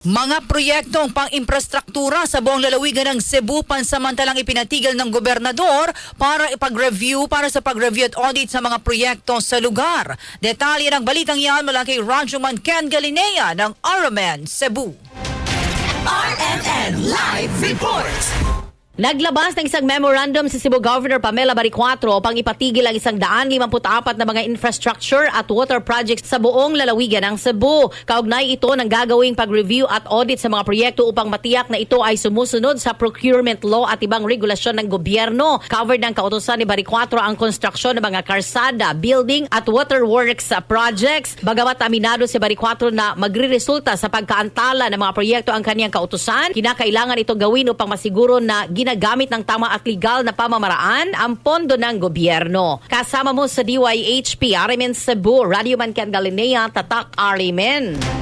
Mga proyektong pang-infrastruktura sa buong lalawigan ng Cebu pansamantalang ipinatigil ng gobernador para ipag-review para sa pag-review at audit sa mga proyekto sa lugar. Detalye ng balitang yan mula kay Rajuman Ken Galinea ng Aramen, Cebu. RNN Live Report. Naglabas ng isang memorandum si Cebu Governor Pamela Baricuatro pang ipatigil ang isang daan limamput-apat na mga infrastructure at water projects sa buong lalawigan ng Cebu. Kaugnay ito ng gagawing pag-review at audit sa mga proyekto upang matiyak na ito ay sumusunod sa procurement law at ibang regulasyon ng gobyerno. Covered ng kautosan ni Baricuatro ang konstruksyon ng mga karsada, building at waterworks projects. Bagamat aminado si Baricuatro na magriresulta sa pagkaantala ng mga proyekto ang kaniyang kautosan, kinakailangan ito gawin upang masiguro na ginagamit ng tama at legal na pamamaraan ang pondo ng gobyerno. Kasama mo sa DYHP, Arimen Cebu, Radio Man Ken Galinea, Tatak Arimen.